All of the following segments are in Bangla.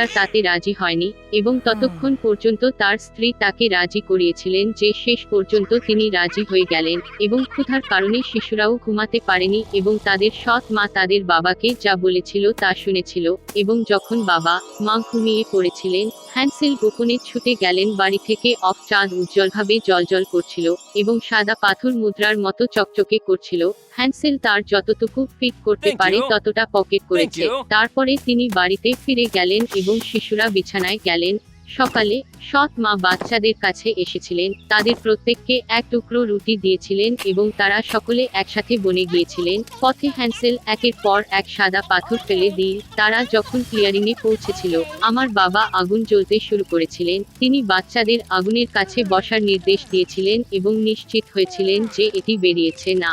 উটকাটার তাতে রাজি হয়নি এবং ততক্ষণ পর্যন্ত তার স্ত্রী তাকে রাজি করিয়েছিলেন যে শেষ পর্যন্ত তিনি রাজি হয়ে গেলেন এবং ক্ষুধার কারণে শিশুরাও ঘুমাতে পারেনি এবং তাদের সৎ মা তাদের বাবাকে যা বলেছিল তা শুনেছিল এবং যখন বাবা মা ঘুমিয়ে পড়েছিলেন হ্যান্সেল গোপনে ছুটে গেলেন বাড়ি থেকে অফ চাঁদ উজ্জ্বলভাবে জলজল করছিল এবং সাদা পাথর মুদ্রার মতো চকচকে করছিল। হ্যান্সেল তার যতটুকু ফিট করতে পারে ততটা পকেট করেছে। তারপরে তিনি বাড়িতে ফিরে গেলেন এবং শিশুরা বিছানায় গেলেন। সকালে সৎ মা বাচ্চাদের কাছে এসেছিলেন, তাদের প্রত্যেককে এক টুকরো রুটি দিয়েছিলেন এবং তারা সকলে একসাথে বনে গিয়েছিলেন। পথে হ্যান্সেল একের পর এক সাদা পাথর ফেলে দিন তারা যখন ক্লিয়ারিং এ পৌঁছেছিল, আমার বাবা আগুন জ্বলতে শুরু করেছিলেন। তিনি বাচ্চাদের আগুনের কাছে বসার নির্দেশ দিয়েছিলেন এবং নিশ্চিত হয়েছিলেন যে এটি বেরিয়েছে না।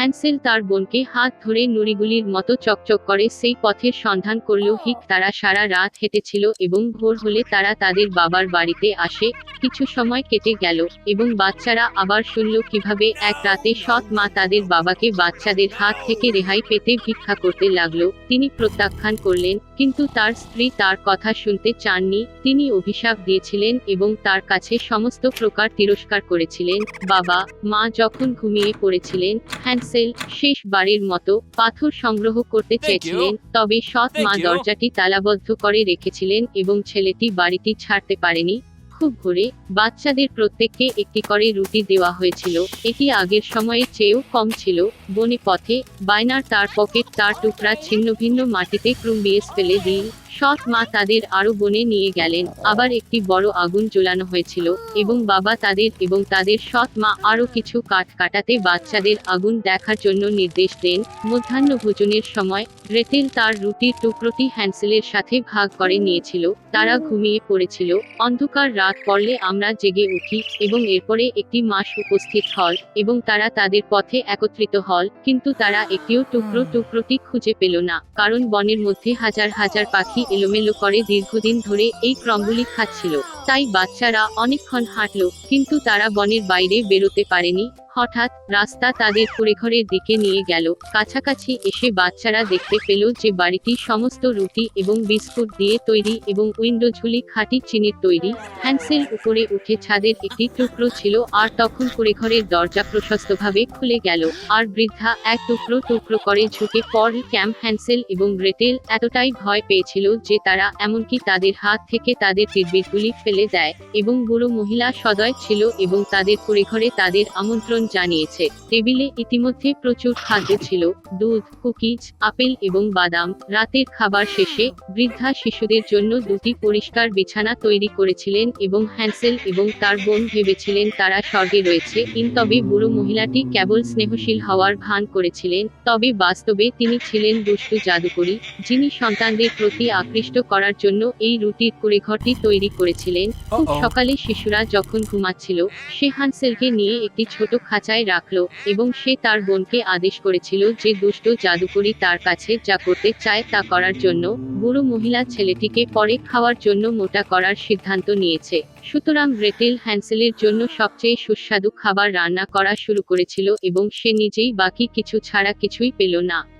হ্যান্সেল তার বোনকে হাত ধরে নুড়িগুলির মতো চকচক করে সেই পথের সন্ধান করল হিক তারা সারা রাত হেঁটেছিল এবং ভোর হলে তারা তাদের বাবার বাড়িতে আসে, কিছু সময় কেটে গেল এবং বাচ্চারা আবার শুনল কীভাবে এক রাতে সৎ মা তাদের বাবাকে বাচ্চাদের হাত থেকে রেহাই পেতে ভিক্ষা করতে লাগল। তিনি প্রত্যাখ্যান করলেন কিন্তু তার স্ত্রী তার কথা শুনতে চাননি তিনি অভিশাপ দিয়েছিলেন এবং তার কাছে সমস্ত প্রকার তিরস্কার করেছিলেন বাবা মা যখন ঘুমিয়ে পড়েছিলেন হ্যান্সেল শেষবারের মতো পাথর সংগ্রহ করতে চেয়েছিলেন তবে সৎ মা দরজাটি তালাবদ্ধ করে রেখেছিলেন এবং ছেলেটি বাড়িটি ছাড়তে পারেনি খুব ভোরে বাচ্চাদের প্রত্যেককে একটি করে রুটি দেওয়া হয়েছিল। এটি আগের সময়ের চেয়েও কম ছিল। বনে পথে বায়নার তার পকেট তার টুকরা ছিন্ন ভিন্ন মাটিতে ক্রুম্বিয়েস ফেলে দিন সৎ মা তাদের আরও বনে নিয়ে গেলেন। আবার একটি বড় আগুন জ্বলানো হয়েছিল এবং বাবা তাদের এবং তাদের সৎ মা আরও কিছু কাঠ কাটাতে বাচ্চাদের আগুন দেখার জন্য নির্দেশ দেন। মধ্যাহ্ন ভোজনের সময় গ্রেটেল তার রুটির টুকরোটি হ্যান্সেলের সাথে ভাগ করে নিয়েছিল। তারা ঘুমিয়ে পড়েছিল। অন্ধকার রাত পড়লে আমরা জেগে উঠি এবং এরপরে একটি মাস উপস্থিত হল এবং তারা তাদের পথে একত্রিত হল, কিন্তু তারা একটিও টুকরো টুকরোটি খুঁজে পেল না, কারণ বনের মধ্যে হাজার হাজার পাখি এলোমেলো করে দীর্ঘদিন ধরে এই ক্রমগুলি খাচ্ছিল। তাই বাচ্চারা অনেকক্ষণ হাঁটল, কিন্তু তারা বনের বাইরে বেরোতে পারেনি। হঠাৎ রাস্তা তাদের কুড়েঘরের দিকে নিয়ে গেল। কাছাকাছি এসে বাচ্চারা দেখতে পেল যে বাড়িটি সমস্ত রুটি এবং বিস্কুট দিয়ে তৈরি এবং উইন্ডো ঝুলি খাঁটি চিনির তৈরি। হ্যান্সেল উপরে উঠে ছাদের একটি টুকরো ছিল আর তখন কুড়েঘরের দরজা প্রশস্তভাবে খুলে গেল। আর বৃদ্ধা এক টুকরো টুকরো করে ঝুঁকে পর ক্যাম্প হ্যান্সেল এবং গ্রেটেল এতটাই ভয় পেয়েছিল যে তারা এমনকি তাদের হাত থেকে তাদের তীরবিদগুলি ফেলে দেয় এবং বুড়ো মহিলা সদয় ছিল এবং তাদের কুড়েঘরে তাদের আমন্ত্রণ জানিয়েছে। টেবিলে ইতিমধ্যে প্রচুর খাদ্য ছিল দুধ কুকিজ আপেল এবং বাদাম। রাতের খাবার শেষে বৃদ্ধা শিশুদের জন্য দুটি পরিষ্কার বিছানা তৈরি করেছিলেন এবং হ্যান্সেল এবং তার বোন ভেবেছিলেন তারা স্বর্গে রয়েছে। ইন তবে বুড়ো মহিলাটি কেবল স্নেহশীল হওয়ার ভান করেছিলেন তবে বাস্তবে তিনি ছিলেন দুষ্টু জাদুকরী যিনি সন্তানদের প্রতি আকৃষ্ট করার জন্য এই রুটির কুড়েঘরটি তৈরি করেছিলেন। খুব সকালে শিশুরা যখন ঘুমাচ্ছিল সে হানসেলকে নিয়ে একটি ছোট খাঁচায় রাখল এবং সে তার বোনকে আদেশ করেছিল যে দুষ্ট জাদুকরি তার কাছে যা করতে চায় তা করার জন্য বুড়ো মহিলা ছেলেটিকে পরে খাওয়ার জন্য মোটা করার সিদ্ধান্ত নিয়েছে। সুতরাং গ্রেটেল হ্যান্সেলের জন্য সবচেয়ে সুস্বাদু খাবার রান্না করা শুরু করেছিল এবং সে নিজেই বাকি কিছু ছাড়া কিছুই পেল না।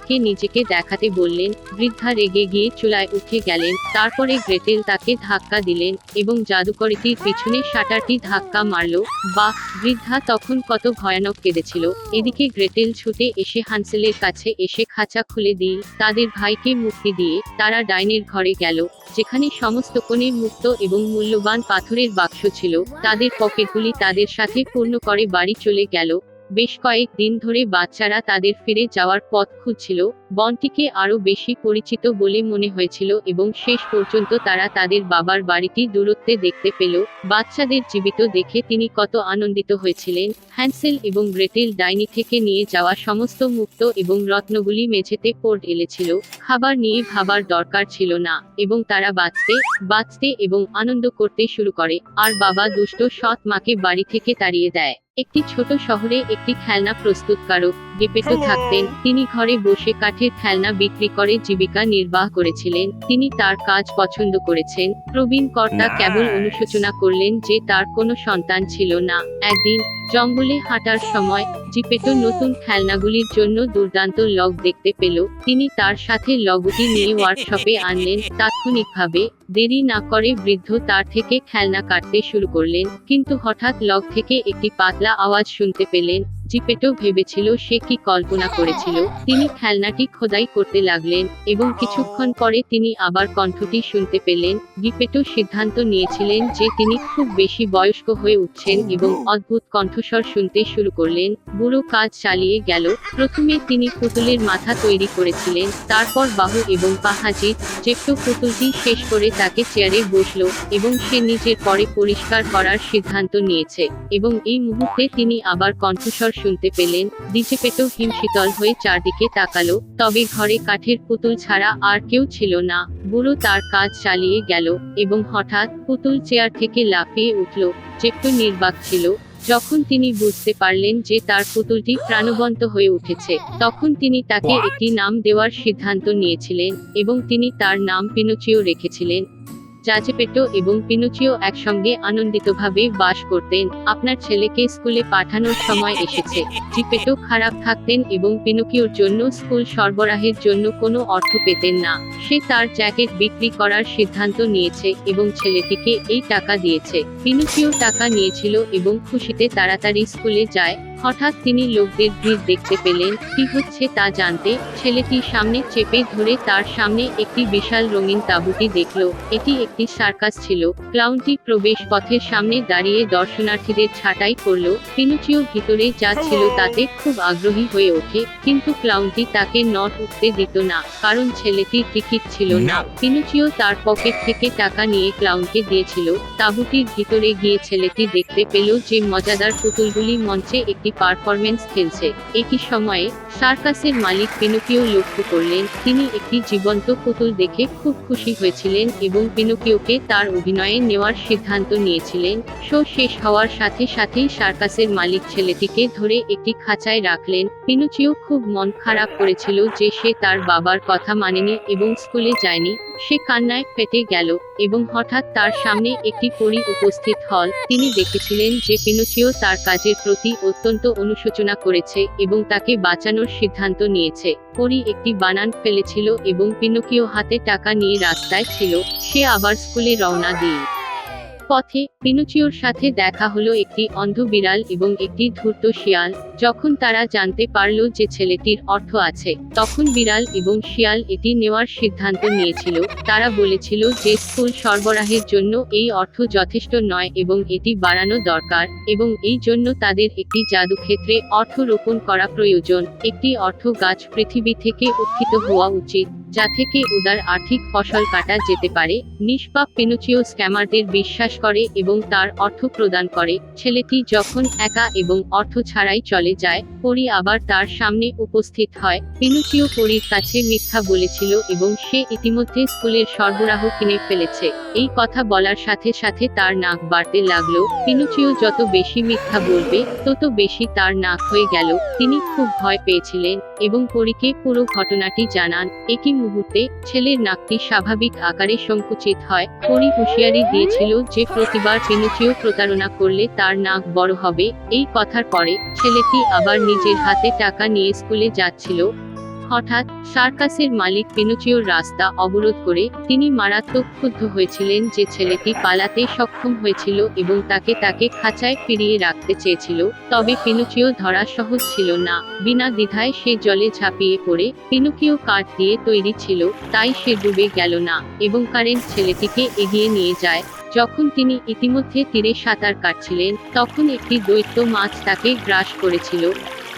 ডাইনিকে নিজেকে দেখাতে বললেন, বৃদ্ধা রেগে গিয়ে চুলায় উঠে গেলেন, তারপরে গ্রেটেল তাকে ধাক্কা দিলেন এবং জাদুকরিটির পিছনে শাটারটি ধাক্কা মারল, বাহ, বৃদ্ধা তখন কত ভয়ানক কেঁদেছিল। এদিকে গ্রেটেল ছুটে এসে হানসেলের কাছে এসে খাঁচা খুলে দিই তাদের ভাইকে মুক্তি দিয়ে তারা ডাইনের ঘরে গেল, যেখানে সমস্ত কোণে মুক্ত এবং মূল্যবান পাথরের বাক্স ছিল, তাদের পকেটগুলি তাদের সাথে পূর্ণ করে বাড়ি চলে গেল বেশ কয়েক দিন ধরে বাচ্চারা তাদের ফিরে যাওয়ার পথ খুঁজছিল বনটিকে আরও বেশি পরিচিত বলে মনে হয়েছিল এবং শেষ পর্যন্ত তারা তাদের বাবার বাড়িটি দূরত্বে দেখতে পেল। বাচ্চাদের জীবিত দেখে তিনি কত আনন্দিত হয়েছিলেন। হ্যান্সেল এবং গ্রেটেল ডাইনি থেকে নিয়ে যাওয়া সমস্ত মুক্ত এবং রত্নগুলি মেঝেতে পড় এলেছিল। খাবার নিয়ে ভাবার দরকার ছিল না এবং তারা বাঁচতে বাঁচতে এবং আনন্দ করতে শুরু করে। আর বাবা দুষ্ট সৎ মাকে বাড়ি থেকে তাড়িয়ে দেয়। একটি ছোট শহরে একটি খেলনা প্রস্তুতকারক গেপেটো থাকতেন। তিনি ঘরে বসে কাঠের খেলনা বিক্রি করে জীবিকা নির্বাহ করেছিলেন। তিনি তার কাজ পছন্দ করেছেন। প্রবীণ কর্তা কেবল অনুশোচনা করলেন যে তার কোনো সন্তান ছিল না। একদিন জঙ্গলে হাঁটার সময় জিপেটো নতুন খেলনাগুলির জন্য দুর্দান্ত লগ দেখতে পেল। তিনি তার সাথে লগটি নিয়ে ওয়ার্কশপে আনলেন। তাৎক্ষণিকভাবে দেরি না করে বৃদ্ধ তার থেকে খেলনা কাটতে শুরু করলেন, কিন্তু হঠাৎ লগ থেকে একটি পাতলা আওয়াজ শুনতে পেলেন, জিপেটো ভেবেছিল সে কি কল্পনা করেছিল, তিনি খেলনাটি খোদাই করতে লাগলেন, এবং কিছুক্ষণ পরে তিনি আবার কণ্ঠটি শুনতে পেলেন, জিপেটো সিদ্ধান্ত নিয়েছিলেন যে তিনি খুব বেশি বয়স্ক হয়ে উঠছেন এবং অদ্ভুত কণ্ঠস্বর শুনতে শুরু করলেন, বুড়ো কাজ চালিয়ে গেল, প্রথমে তিনি পুতুলের মাথা তৈরি করেছিলেন, তারপর বাহু এবং পা হাজির জেপ্টো পুতুলটি শেষ করে তাকে চেয়ারে বসল এবং সে নিজের পরে পরিষ্কার করার সিদ্ধান্ত নিয়েছে এবং এই মুহূর্তে তিনি আবার কণ্ঠস্বর শুনতে পেলেন। দিজেপেটো হিমশীতল হয়ে চারদিকে তাকালো, তবে ঘরে কাঠের পুতুল ছাড়া আর কেউ ছিল না। বুড়ো তার কাজ চালিয়ে গেল এবং হঠাৎ পুতুল চেয়ার থেকে লাফিয়ে উঠল। চেপ্টো নির্বাক ছিল। যখন তিনি বুঝতে পারলেন যে তার পুতুলটি প্রাণবন্ত হয়ে উঠেছে তখন তিনি তাকে একটি নাম দেওয়ার সিদ্ধান্ত নিয়েছিলেন এবং তিনি তার নাম পিনোচিও রেখেছিলেন। জাজেপেটো এবং পিনোচিও একসঙ্গে আনন্দিতভাবে বাস করতেন। আপনার ছেলেকে স্কুলে পাঠানোর সময় এসেছে। জিপেটো খারাপ থাকতেন এবং পিনোকিওর জন্য স্কুল সরবরাহের জন্য কোনো অর্থ পেতেন না। সে তার জ্যাকেট বিক্রি করার সিদ্ধান্ত নিয়েছে এবং ছেলেটিকে এই টাকা দিয়েছে। পিনুকিও টাকা নিয়েছিল এবং খুশিতে তাড়াতাড়ি স্কুলে যায়। হঠাৎ তিনি লোকদের ভিড় দেখতে পেলেন কি হচ্ছে তা জানতে ছেলেটি সামনে চেপে ধরে তার সামনে একটি বিশাল রঙিন তাঁবুটি দেখল এটি একটি সার্কাস ছিল ক্লাউনটি প্রবেশ পথের সামনে দাঁড়িয়ে দর্শনার্থীদের ছাঁটাই করল পিনুচিও ভিতরে যা ছিল তাতে খুব আগ্রহী হয়ে ওঠে কিন্তু ক্লাউনটি তাকে নট উঠতে দিত না কারণ ছেলেটির টিকিট ছিল না। পিনুচিও তার পকেট থেকে টাকা নিয়ে ক্লাউনকে দিয়েছিল তাঁবুটির ভিতরে গিয়ে ছেলেটি দেখতে পেল যে মজাদার পুতুলগুলি মঞ্চে একটি পারফরমেন্স খেলছে। একই সময়ে, সার্কাসের মালিক পিনোকিও লক্ষ্য করলেন, তিনি একটি জীবন্ত পুতুল দেখে খুব খুশি হয়েছিলেন এবং পিনোকিওকে তার অভিনয়ে নেওয়ার সিদ্ধান্ত নিয়েছিলেন। শো শেষ হওয়ার সাথে সাথেই সার্কাসের মালিক ছেলেটিকে ধরে একটি খাঁচায় রাখলেন। পিনোচিও খুব মন খারাপ করেছিল যে সে তার বাবার কথা মানেনি এবং স্কুলে যায়নি। সে কান্নায় ফেটে গেল এবং হঠাৎ তার সামনে একটি পরী উপস্থিত হল। তিনি দেখেছিলেন যে পিনুচিও তার কাজের প্রতি অত্যন্ত অনুশোচনা করেছে এবং তাকে বাঁচানোর সিদ্ধান্ত নিয়েছে। পরি একটি বানান ফেলেছিল এবং পিনুকিও হাতে টাকা নিয়ে রাস্তায় ছিল। সে আবার স্কুলে রওনা দিয়ে পথে পিনুচিওর সাথে দেখা হলো একটি অন্ধ বিড়াল এবং একটি ধূর্ত শিয়াল। যখন তারা জানতে পারল যে ছেলেটির অর্থ আছে, তখন বিড়াল এবং শিয়াল এটি নেওয়ার সিদ্ধান্ত নিয়েছিল। তারা বলেছিল যে স্কুল সরবরাহের জন্য এই অর্থ যথেষ্ট নয় এবং এটি বাড়ানো দরকার এবং এই জন্য তাদের একটি জাদুক্ষেত্রে অর্থ রোপণ করা প্রয়োজন। একটি অর্থ গাছ পৃথিবী থেকে উত্থিত হওয়া উচিত। যা থেকে উদার আর্থিক ফসল কাটা যেতে পারে, নিষ্পাপ পিনুচিও স্ক্যামারদের বিশ্বাস করে এবং তার অর্থ প্রদান করে, ছেলেটি যখন একা এবং অর্থ ছাড়াই চলে যায়, পরি আবার তার সামনে উপস্থিত হয়, পিনুচিও পরির কাছে মিথ্যা বলেছিল এবং সে ইতিমধ্যে স্কুলের সরবরাহ কিনে ফেলেছে, এই কথা বলার সাথে সাথে তার নাক বাড়তে লাগল, পিনুচিও যত বেশি মিথ্যা বলবে, তত বেশি তার নাক হয়ে গেল, তিনি খুব ভয় পেয়েছিলেন এবং পরীকে পুরো ঘটনাটি জানান। একই মুহূর্তে ছেলের নাকটি স্বাভাবিক আকারে সংকুচিত হয়। পরি হুঁশিয়ারি দিয়েছিল যে প্রতিবার পিনুচিও প্রতারণা করলে তার নাক বড় হবে। এই কথার পরে ছেলেটি আবার নিজের হাতে টাকা নিয়ে স্কুলে যাচ্ছিল। হঠাৎ সার্কাসের মালিক পিনোচিওর রাস্তা অবরোধ করে তিনি মারাত্মক ক্ষুব্ধ হয়েছিলেন যে ছেলেটি পালাতে সক্ষম হয়েছিল এবং তাকে তাকে খাঁচায় ফিরিয়ে রাখতে চেয়েছিল, তবে পিনোচিও ধরা সহজ ছিল না। বিনা দ্বিধায় সে জলে ঝাঁপিয়ে পড়ে, পিনোকিও কাঠ দিয়ে তৈরি ছিল, তাই সে ডুবে গেল না এবং কারেন্ট ছেলেটিকে এগিয়ে নিয়ে যায়। যখন তিনি ইতিমধ্যে তীরে সাঁতার কাটছিলেন, তখন একটি দৈত্য মাছ তাকে গ্রাস করেছিল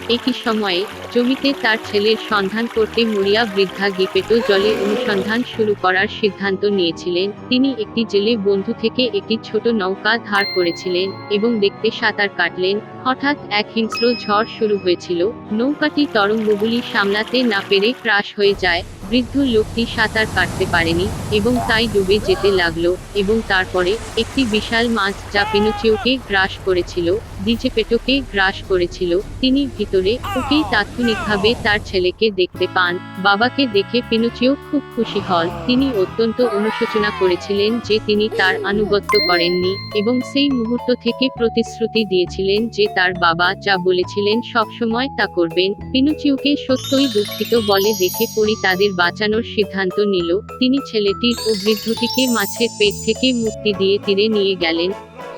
একই সময়ে জমিতে তার ছেলের সন্ধান করতে মরিয়া বৃদ্ধা গিপেটো জলে অনুসন্ধান শুরু করার সিদ্ধান্ত নিয়েছিলেন। তিনি একটি জেলে বন্ধু থেকে একটি ছোট নৌকা ধার করেছিলেন এবং দেখতে সাঁতার কাটলেন। হঠাৎ এক হিংস্র ঝড় শুরু হয়েছিল। নৌকাটি তরঙ্গগুলি সামলাতে না পেরে ক্রাশ হয়ে যায়। বৃদ্ধ লোকটি সাঁতার কাটতে পারেনি, এবং তাই ডুবে যেতে লাগল, এবং তারপরে একটি বিশাল মাছ যা পিনোচিওকে গ্রাস করেছিল ডিজেপেটোকে গ্রাস করেছিল, তিনি ভিতরে ওকেই তাৎক্ষণিকভাবে তার ছেলেকে দেখতে পান, বাবাকে দেখে পিনোচিও খুব খুশি হন, তিনি অত্যন্ত অনুশোচনা করেছিলেন যে তিনি তার আনুগত্য করেননি, এবং সেই মুহূর্ত থেকে প্রতিশ্রুতি দিয়েছিলেন যে তার বাবা যা বলেছিলেন সবসময় তা করবেন, পিনোচিওকে সত্যই দুঃখিত বলে দেখে পরি তাদের বাঁচানোর সিদ্ধান্ত নিল। তিনি ছেলেটির ও বৃদ্ধটিকে মাছের পেট থেকে মুক্তি দিয়ে তীরে নিয়ে গেলেন।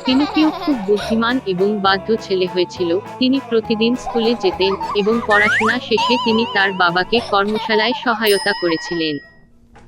তিনি কেউ খুব বুদ্ধিমান এবং বাধ্য ছেলে হয়েছিল। তিনি প্রতিদিন স্কুলে যেতেন এবং পড়াশোনা শেষে তিনি তার বাবাকে কর্মশালায় সহায়তা করেছিলেন।